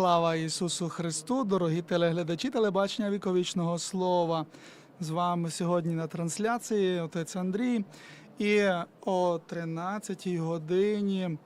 Слава Ісусу Христу, дорогі телеглядачі телебачення віковічного слова. З вами сьогодні на трансляції отець Андрій. І о 13 годині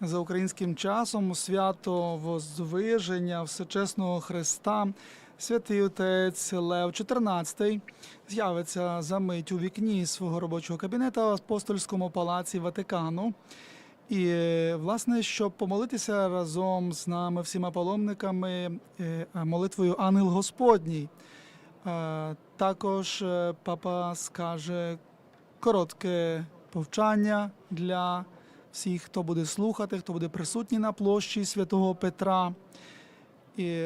за українським часом у свято Воздвиження Всечесного Христа святий отець Лев XIV з'явиться за мить у вікні свого робочого кабінета в апостольському палаці Ватикану. І е, власне, щоб помолитися разом з нами, всіма паломниками, е, молитвою Ангел Господній. Е, Також е, папа скаже коротке повчання для всіх, хто буде слухати, хто буде присутній на площі святого Петра. І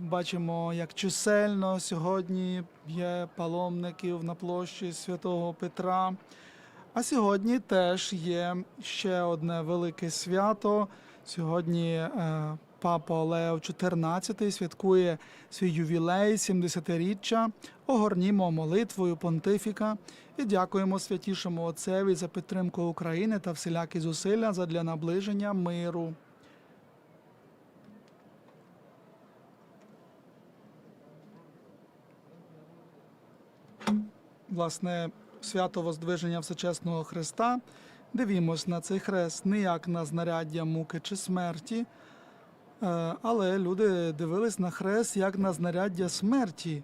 бачимо, як чисельно сьогодні є паломників на площі святого Петра. А сьогодні теж є ще одне велике свято. Сьогодні е, папа Лео XIV святкує свій ювілей 70-річчя. Огорнімо молитвою понтифіка і дякуємо святішому Отцеві за підтримку України та всілякі зусилля задля наближення миру. власне, свято Воздвиження Всечесного Христа. Дивімось на цей хрест не як на знаряддя муки чи смерті, е, але люди дивились на хрест як на знаряддя смерті.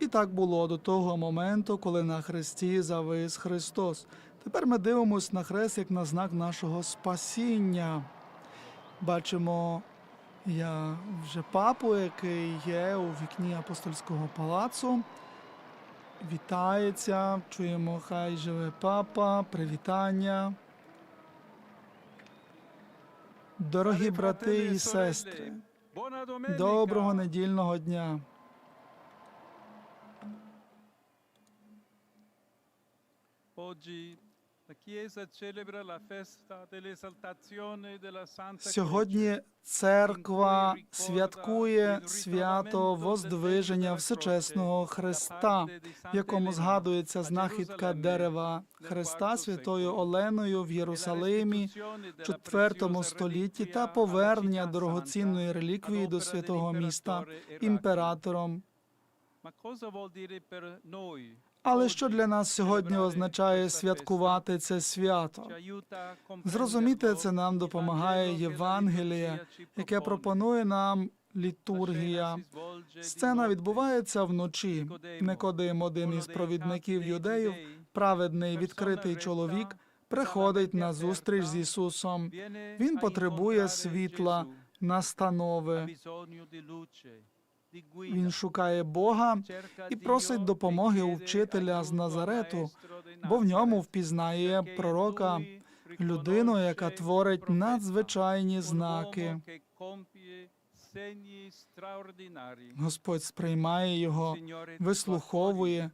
І так було до того моменту, коли на хресті завис Христос. Тепер ми дивимося на хрест як на знак нашого спасіння. Бачимо я вже папу, який є у вікні апостольського палацу. Вітається, чуємо, хай живе папа, привітання. Дорогі брати і сестри, доброго недільного дня. Oggi Сьогодні церква святкує свято Воздвиження Всечесного Христа, в якому згадується знахідка дерева Христа святою Оленою в Єрусалимі в IV столітті та повернення дорогоцінної реліквії до святого міста імператором. Але що для нас сьогодні означає святкувати це свято? Зрозуміти це нам допомагає Євангеліє, яке пропонує нам літургія. Сцена відбувається вночі. Никодим, один із провідників юдеїв, праведний відкритий чоловік, приходить на зустріч з Ісусом. Він потребує світла, настанови. Він шукає Бога і просить допомоги у вчителя з Назарету, бо в ньому впізнає пророка, людину, яка творить надзвичайні знаки. Господь сприймає його, вислуховує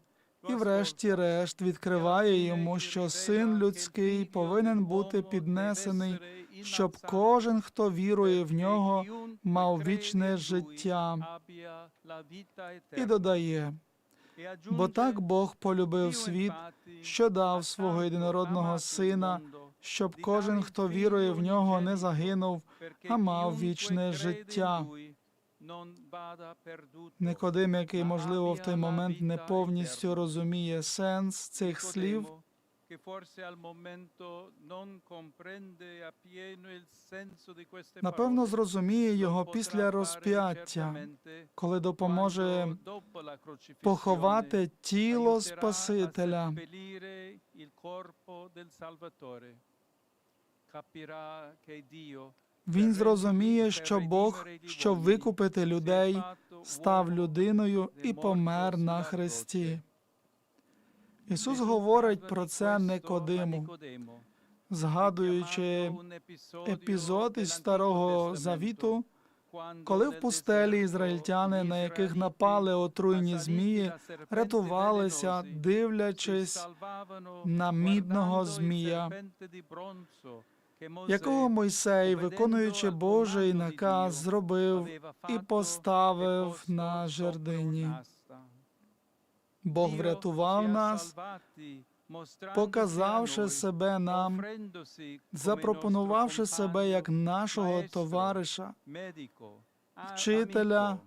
і, врешті-решт, відкриває йому, що син людський повинен бути піднесений, щоб кожен, хто вірує в нього, мав вічне життя. І додає, бо так Бог полюбив світ, що дав свого єдинородного сина, щоб кожен, хто вірує в нього, не загинув, а мав вічне життя. Никодим, який, можливо, в той момент не повністю розуміє сенс цих слів, напевно, зрозуміє його після розп'яття, коли допоможе поховати тіло Спасителя. Capirà che Dio Він зрозуміє, що Бог, щоб викупити людей, став людиною і помер на хресті. Ісус говорить про це Никодиму, згадуючи епізод із Старого Завіту, коли в пустелі ізраїльтяни, на яких напали отруйні змії, рятувалися, дивлячись на мідного змія, якого Мойсей, виконуючи Божий наказ, зробив і поставив на жердині. Бог врятував нас, показавши себе нам, запропонувавши себе як нашого товариша, вчителя,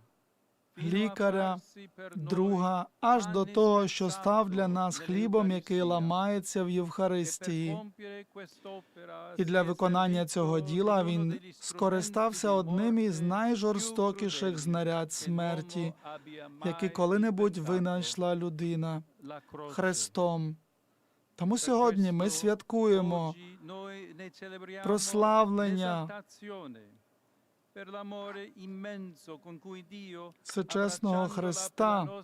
лікаря, друга, аж до того, що став для нас хлібом, який ламається в Євхаристії. І для виконання цього діла він скористався одним із найжорстокіших знарядь смерті, які коли-небудь винайшла людина Христом. Тому сьогодні ми святкуємо прославлення всечесного Христа,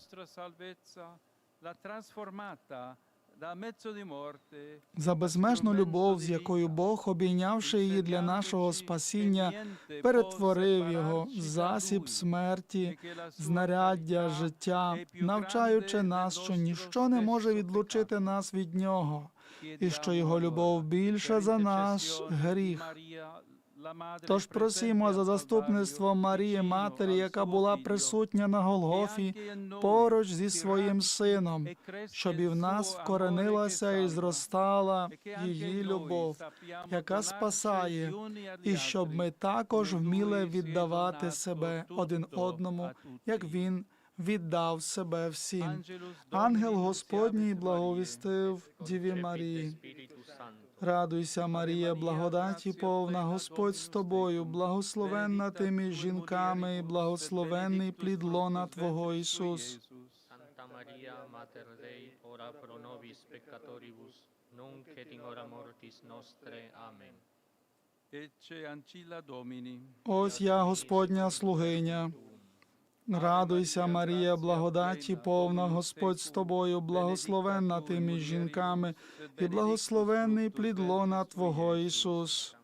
за безмежну любов, з якою Бог, обійнявши її для нашого спасіння, перетворив його в засіб смерті, знаряддя життя, навчаючи нас, що ніщо не може відлучити нас від нього, і що його любов більша за наш гріх. Тож просімо за заступництво Марії, Матері, яка була присутня на Голгофі поруч зі своїм сином, щоб і в нас вкоренилася і зростала її любов, яка спасає, і щоб ми також вміли віддавати себе один одному, як він віддав себе всім. Ангел Господній благовістив Діві Марії. Радуйся, Марія, благодаті повна, Господь з тобою, благословенна ти між жінками, і благословенний плід лона Твого Ісус. Santa Maria, Mater Dei, ora pro nobis peccatoribus, nunc et in hora mortis nostre. Amen. Ecce ancilla Domini. Ось я, Господня слугиня. Радуйся, Марія, благодаті повна, Господь з тобою, благословенна ти між жінками, і благословенний плід лона Твого Ісус.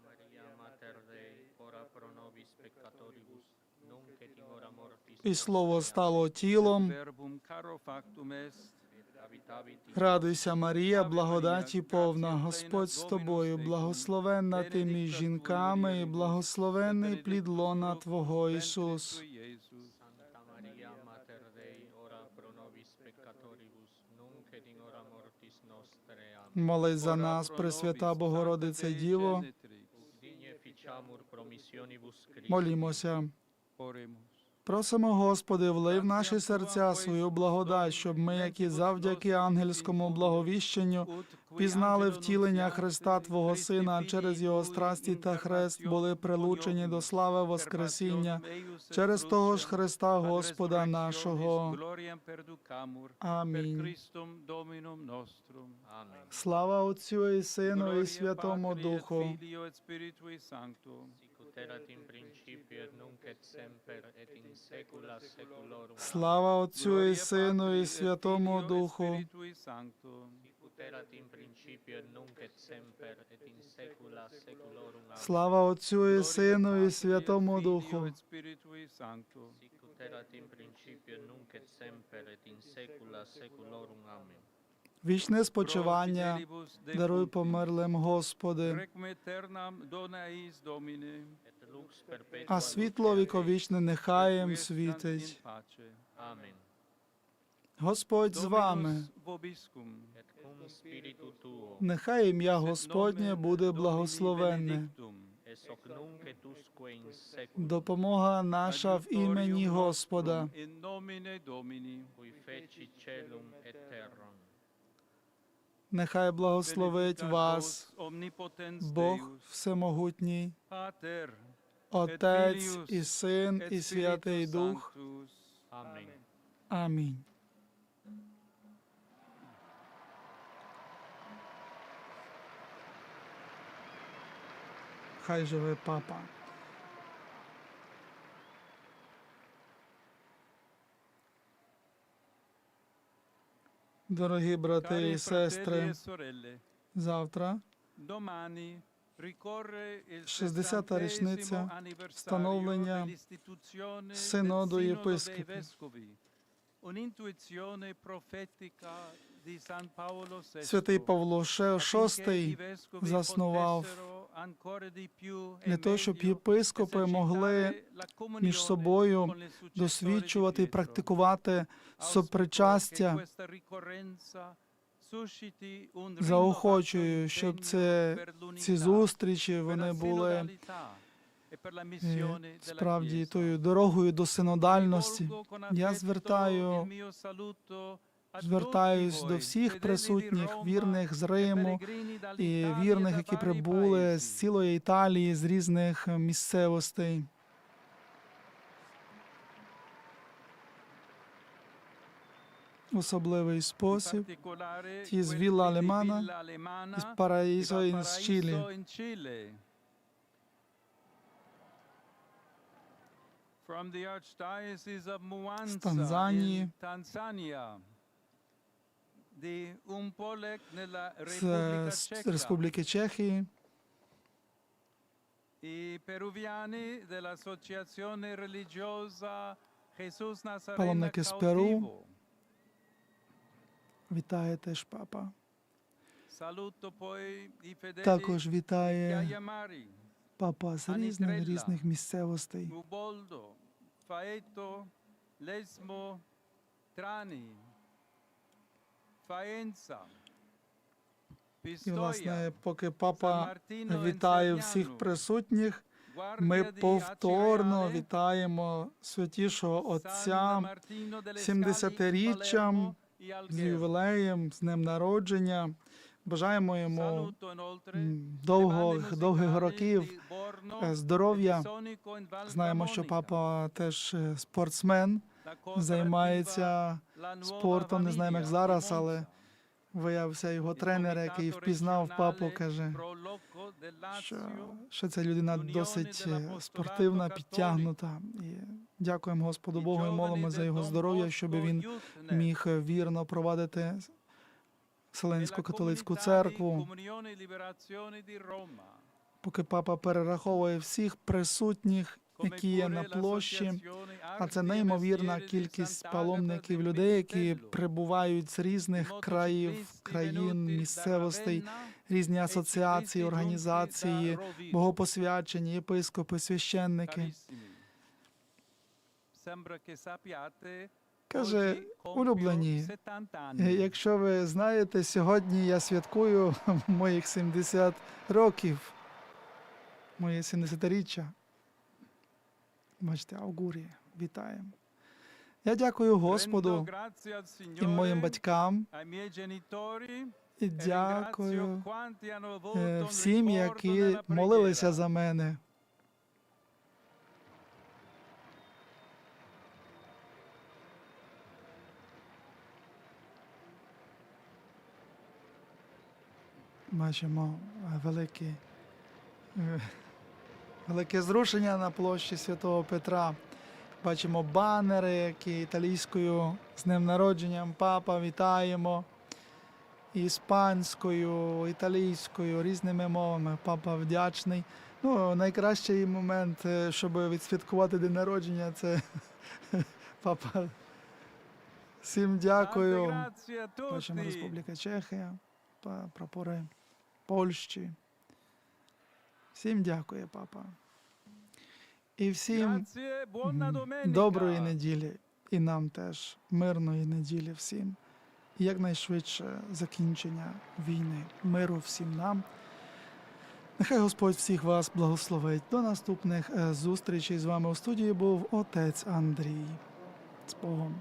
І слово стало тілом. Радуйся, Марія, благодаті повна, Господь з тобою, благословенна ти між жінками, і благословенний плід лона Твого Ісус. Tui, Iesus. Santa Maria, Mater Dei, ora pro nobis peccatoribus, nunc et in hora mortis nostre. Amen. Молись за нас, Пресвята Богородице Діво, молімося. Просимо, Господи, влий в наші серця свою благодать, щоб ми, які завдяки ангельському благовіщенню, пізнали втілення Христа Твого Сина через Його страсті та хрест, були прилучені до слави Воскресіння через того ж Христа Господа нашого. Амінь. Слава Отцю і Сину і Святому Духу. Principio nunc et semper et in saecula saeculorum. Слава Отцю і Сину і Святому Духу. Erat in principio nunc et semper et in saecula saeculorum. Слава Отцю і Сину і Святому Духу. Sicut erat in principio nunc et semper et in saecula saeculorum. Amen. Вічне спочивання даруй померлим, Господи, Requiem aeternam dona eis Domine. А світло віковічне нехай їм світить. Господь з вами. Нехай ім'я Господнє буде благословенне. Допомога наша в імені Господа. Нехай благословить вас Бог Всемогутній, Отець і Син, і Святий Дух. Амінь. Хай живе папа. Дорогі брати і сестри, завтра 60-та 60 річниця встановлення Синоду єпископів. Святий Павло VI заснував e для того, щоб єпископи могли між собою досвідчувати і практикувати сопричастя. Заохочую, щоб це ці зустрічі вони були e справді тою дорогою до синодальності я звертаю звертаюсь до всіх присутніх, вірних з e Риму і e вірних, які прибули з цілої Італії, з різних е, місцевостей. Особливий спосіб з quelli Вілла Алемана, із e Параїсо і з Valparaíso Чилі. Mwanza Танзанії. з, з. Республіки Чехії, Паломники з Перу. Вітає теж папа. Також вітає папа з різних різних місцевостей. І, власне, поки папа вітає всіх присутніх, ми повторно вітаємо святішого Отця Martino delle Scali in 70-річчям, Palermo e з ювілеєм, з днем народження. Бажаємо йому довгих, довгих років е, здоров'я. Знаємо, що папа теж е, спортсмен, займається спортом, не знаємо, як зараз, але. Виявився його тренер, який впізнав папу, каже, що, що ця людина досить е, спортивна, підтягнута. І дякуємо Господу Богу і молимо за його здоров'я, щоб він міг е, вірно провадити Вселенську католицьку церкву. Поки папа перераховує всіх присутніх, які є на площі. А це неймовірна кількість паломників, людей, які прибувають з різних країв, країн, місцевостей, різні асоціації, організації, богопосвячені, єпископи, священники. Каже, улюблені, 70 е, якщо ви знаєте, сьогодні я святкую моїх 70 років, моє 70-річчя. Бачите, аугурі, вітаємо. Я дякую Господу і моїм батькам, і e дякую е, всім, які молилися за мене. Бачимо е, великі, е, велике зрушення на площі Святого Петра. Бачимо банери, які італійською з днем народженням папа вітаємо іспанською, італійською, різними мовами. Папа вдячний. Ну, найкращий момент, е, щоб відсвяткувати день народження, це папа. Всім дякую. Бачимо. Республіка Чехія, прапори Польщі. Всім дякує, папа. І всім доброї неділі. І нам теж мирної неділі всім. І якнайшвидше закінчення війни. Миру всім нам. Нехай Господь всіх вас благословить. До наступних е, зустрічей з вами у студії був отець Андрій. З Богом.